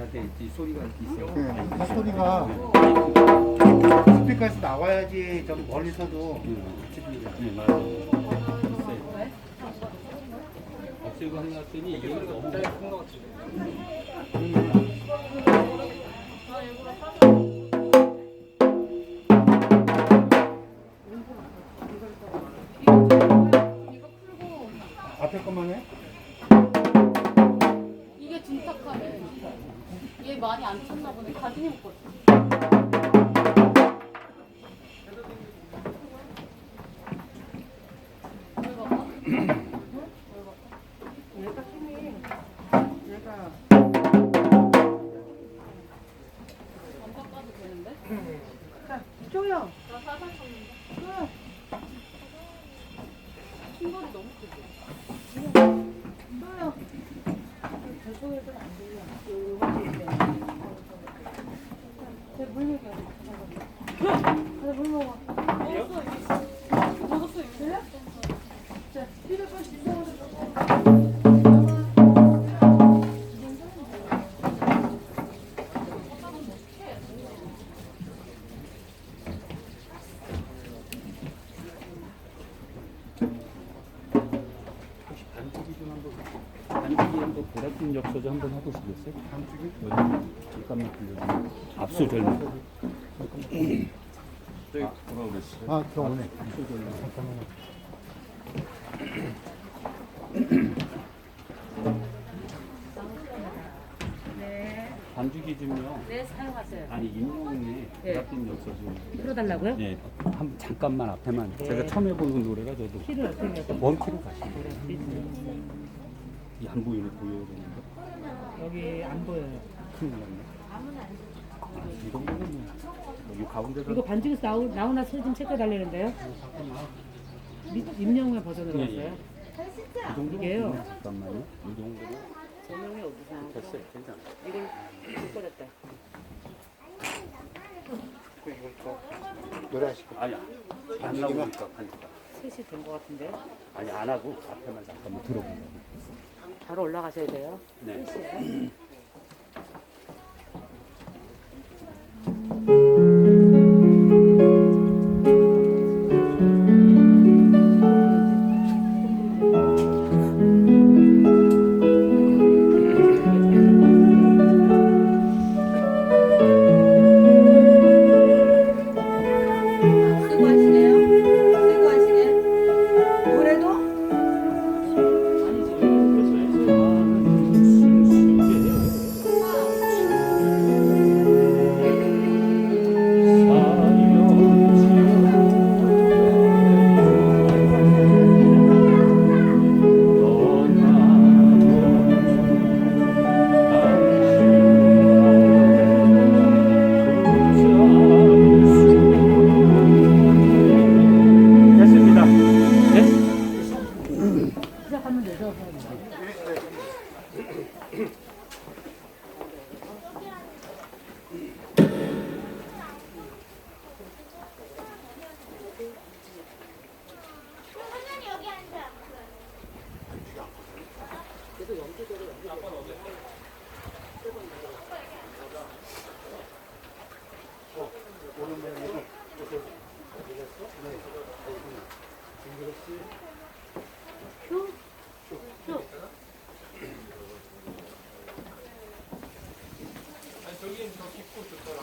돼야 되지 소리가 있어. 네, 그 소리가 스피커에서 나와야지 좀 멀리서도 같이 들려. 네 맞아. 없어요. 없애고 해놨더니 이게 너무 큰것 같아. 앞에 것만 해? 많이 안 쳤나 보네. 가진이 먹거든. 해보시겠어요? 반죽이? 잠깐만 빌려주세요. 압수. 저기 뭐라 그랬어요? 아, 들어오네. 압수 절면. 네, 반죽이 좀요. 네 사용하세요 아니 임영웅의 네. 좀. 풀어달라고요? 네, 한 잠깐만 앞에만. 제가 처음 해보는 노래가 저도 키를 어떻게 해서 원키로 가시면 이안 보이네 보여야 되는데 여기 안 보여요 큰일 났네. 아, 이 정도면 뭐 여기 가운데다 이거 반죽에서 나오, 나오나 사진 체크해달라는데요? 임영웅의 버전으로 예, 갔어요? 이 정도면 이게요. 그냥 잠깐만요. 이 정도면 조명이 어디서 됐어요. 괜찮아. 이걸 못 꺼냈다 거. 아니야. 안 나오니까 하니까. 3시 된것 같은데 아니 안 하고 앞에만 잠깐만 들어보자. 바로 올라가셔야 돼요 네.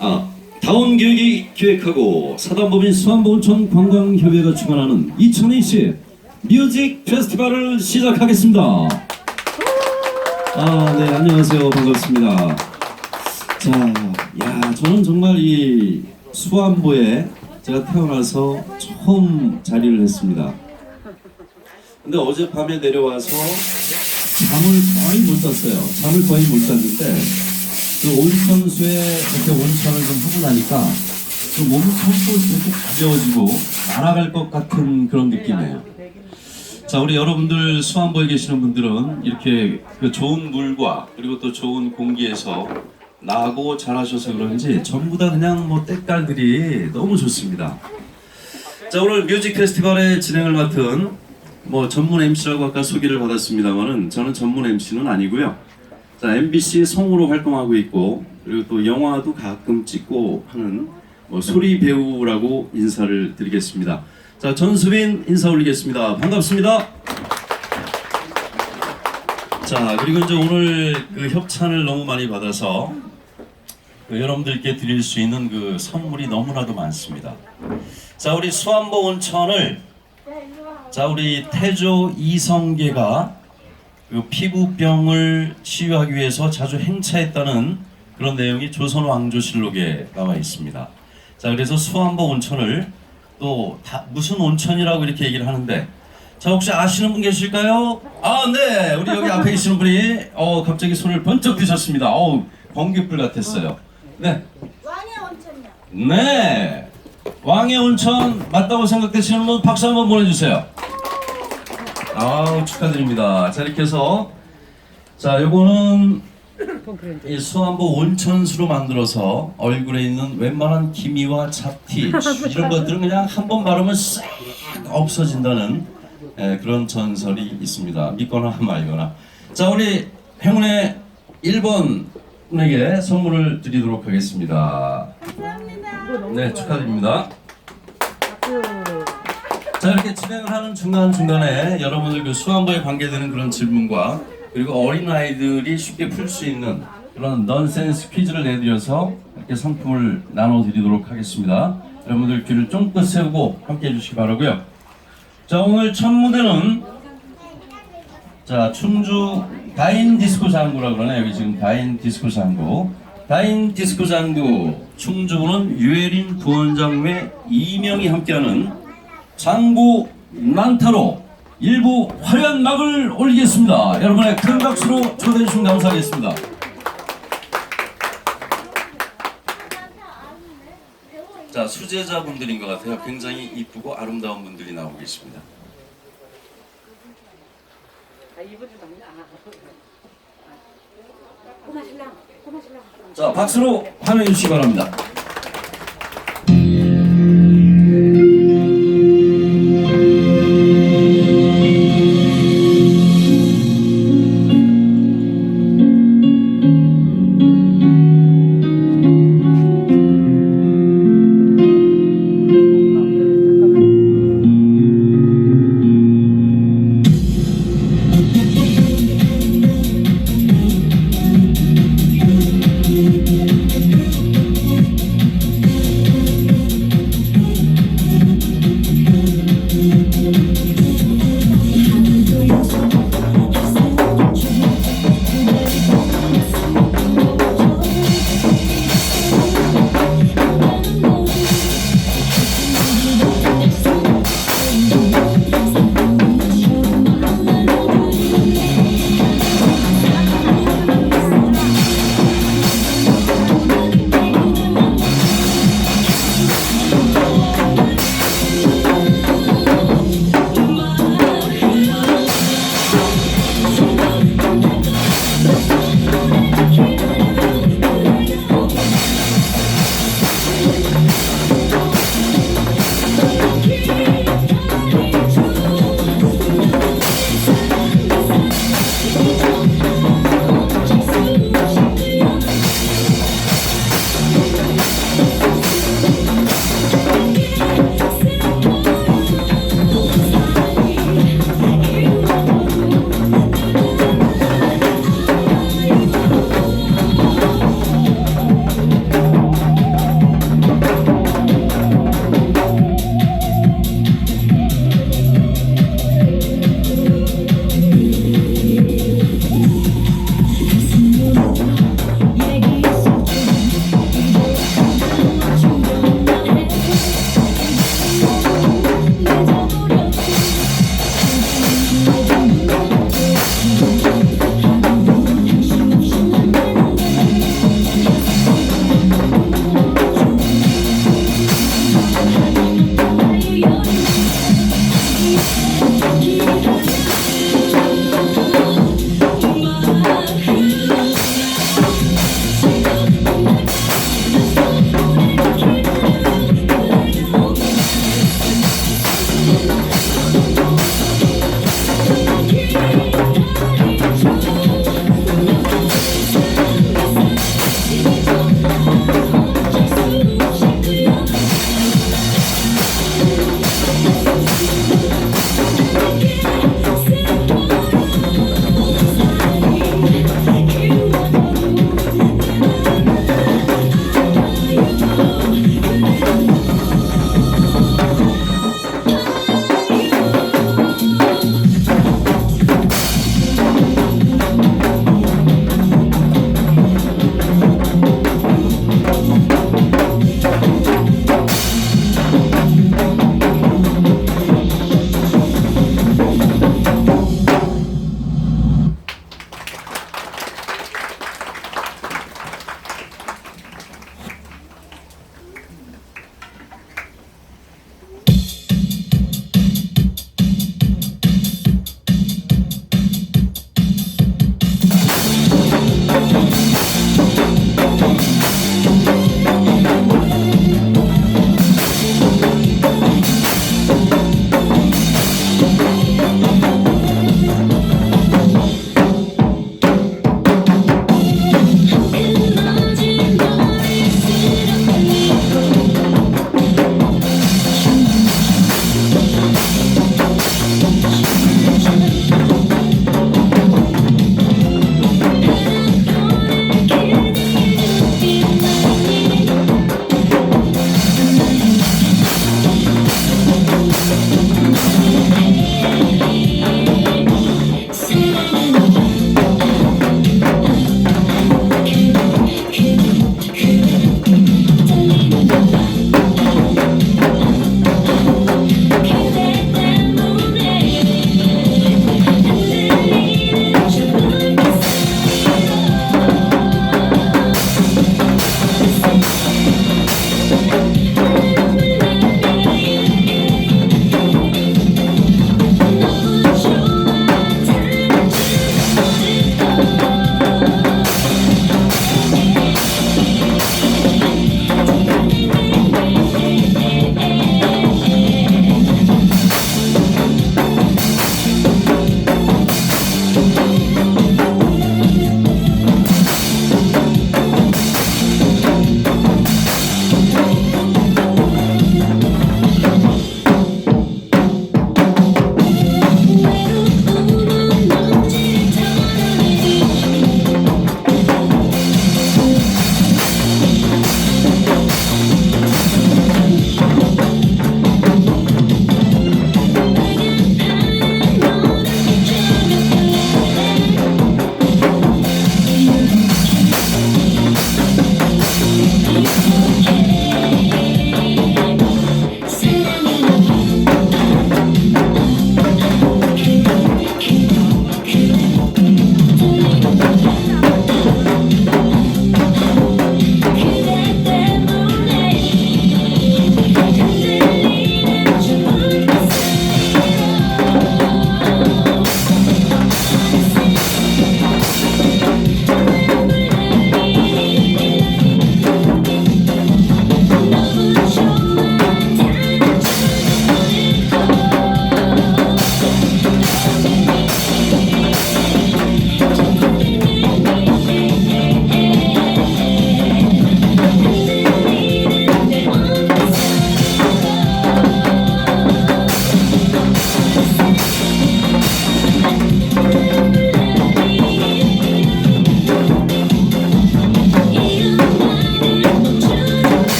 아, 다원교육이 기획하고 사단법인 수안보온천 관광협회가 주관하는 2020 뮤직 페스티벌을 시작하겠습니다. 아, 네, 안녕하세요. 반갑습니다. 자, 야, 저는 정말 이 수안보에 제가 태어나서 처음 자리를 했습니다. 근데 어젯밤에 내려와서 잠을 거의 못 잤어요. 잠을 거의 못 잤는데 그 온천수에 이렇게 온천을 좀 하고 나니까 그 몸속도 이렇게 가벼워지고 날아갈 것 같은 그런 느낌이에요. 자, 우리 여러분들 수안보에 계시는 분들은 이렇게 그 좋은 물과 그리고 또 좋은 공기에서 나고 잘하셔서 그런지 전부 다 그냥 뭐 때깔들이 너무 좋습니다. 자 오늘 뮤직 페스티벌의 진행을 맡은 뭐 전문 MC라고 아까 소개를 받았습니다만은 저는 전문 MC는 아니고요. 자 MBC 성우로 활동하고 있고 그리고 또 영화도 가끔 찍고 하는 뭐 소리 배우라고 인사를 드리겠습니다. 자 전수빈 인사 올리겠습니다. 반갑습니다. 자 그리고 이제 오늘 그 협찬을 너무 많이 받아서 그 여러분들께 드릴 수 있는 그 선물이 너무나도 많습니다. 자 우리 수안보 온천을 자 우리 태조 이성계가 그 피부병을 치유하기 위해서 자주 행차했다는 그런 내용이 조선 왕조실록에 나와 있습니다. 자 그래서 수안보 온천을 또 다, 무슨 온천이라고 이렇게 얘기를 하는데 자 혹시 아시는 분 계실까요? 아네 우리 여기 앞에 계시는 분이 어 갑자기 손을 번쩍 드셨습니다. 어우 번개불 같았어요. 네. 왕의 온천이요. 네. 왕의 온천 맞다고 생각되시는 분 박수 한번 보내주세요. 아우 축하드립니다. 자 이렇게 해서 자 요거는 이 수안보 온천수로 만들어서 얼굴에 있는 웬만한 기미와 잡티 이런 것들은 그냥 한 번 바르면 싹 없어진다는 예, 그런 전설이 있습니다. 믿거나 말거나. 자 우리 행운의 1번 에게 선물을 드리도록 하겠습니다. 감사합니다. 네 축하드립니다. 자 이렇게 진행을 하는 중간 중간에 여러분들 그 수안보에 관계되는 그런 질문과 그리고 어린 아이들이 쉽게 풀 수 있는 그런 넌센스 퀴즈를 내드려서 이렇게 상품을 나눠드리도록 하겠습니다. 여러분들 귀를 쫑긋 세우고 함께 해 주시기 바라고요. 자 오늘 첫 무대는 자 충주 다인 디스코 장구라 그러네 여기 지금 다인 디스코 장구 다인 디스코 장구 충주부는 유해린 부원장 외 이명이 함께하는 장구 난타로 일부 화려한 막을 올리겠습니다. 여러분의 큰 박수로 초대해 주시면 감사하겠습니다. 자 수제자분들인 것 같아요. 굉장히 이쁘고 아름다운 분들이 나오고 계십니다. 아, 신랑, 꼬마 신랑. 자 박수로 환호해 주시기 바랍니다.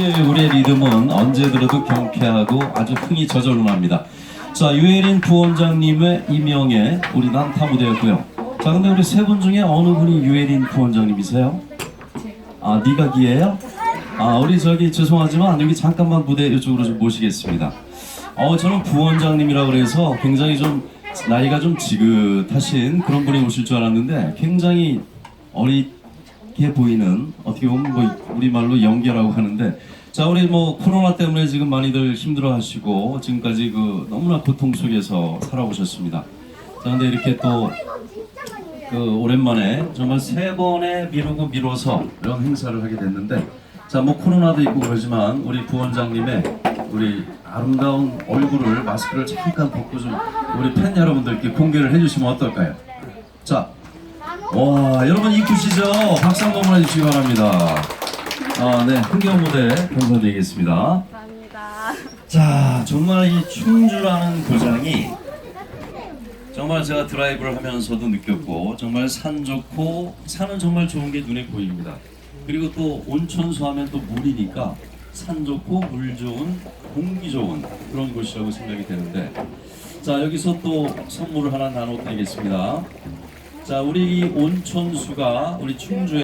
역시 우리의 리듬은 언제 들어도 경쾌하고 아주 흥이 저절로 납니다. 자, 유혜린 부원장님의 이명의 우리 난타 무대였고요. 자, 근데 우리 세 분 중에 어느 분이 유혜린 부원장님이세요? 아, 니가기예요? 아, 우리 저기 죄송하지만 여기 잠깐만 무대 이쪽으로 좀 모시겠습니다. 어, 저는 부원장님이라 그래서 굉장히 좀 나이가 좀 지긋하신 그런 분이 오실 줄 알았는데 굉장히 어리 게 보이는 어떻게 보면 뭐 우리 말로 연기라고 하는데 자 우리 뭐 코로나 때문에 지금 많이들 힘들어하시고 지금까지 그 너무나 고통 속에서 살아오셨습니다. 자 근데 이렇게 또 그 오랜만에 정말 세 번에 미루고 미뤄서 이런 행사를 하게 됐는데 자 뭐 코로나도 있고 그러지만 우리 부원장님의 우리 아름다운 얼굴을 마스크를 잠깐 벗고 좀 우리 팬 여러분들께 공개를 해주시면 어떨까요? 자, 와 여러분 이쁘시죠? 박수 한번 해주시기 바랍니다. 아, 네 흥겨운 무대 감사드리겠습니다. 감사합니다. 자, 정말 이 충주라는 고장이 정말 제가 드라이브를 하면서도 느꼈고 정말 산 좋고 산은 정말 좋은 게 눈에 보입니다. 그리고 또 온천수 하면 또 물이니까 산 좋고 물 좋은 공기 좋은 그런 곳이라고 생각이 되는데 자 여기서 또 선물을 하나 나눠드리겠습니다. 자 우리 이 온천수가 우리 충주에